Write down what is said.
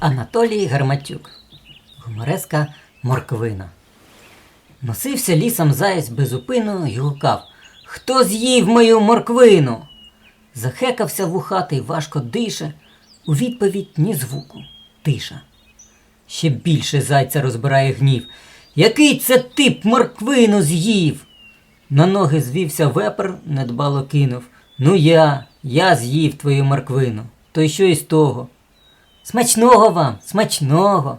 Анатолій Гарматюк. Гумореска морквина. Носився лісом заєць безупину й гукав Хто з'їв мою морквину? Захекався вухатий, важко дише. У відповідь ні звуку. Тиша. Ще більше зайця розбирає гнів. Який це тип морквину з'їв? На ноги звівся вепер, недбало кинув. Ну я, я з'їв твою морквину. То й що із того? Смачного вам, смачного.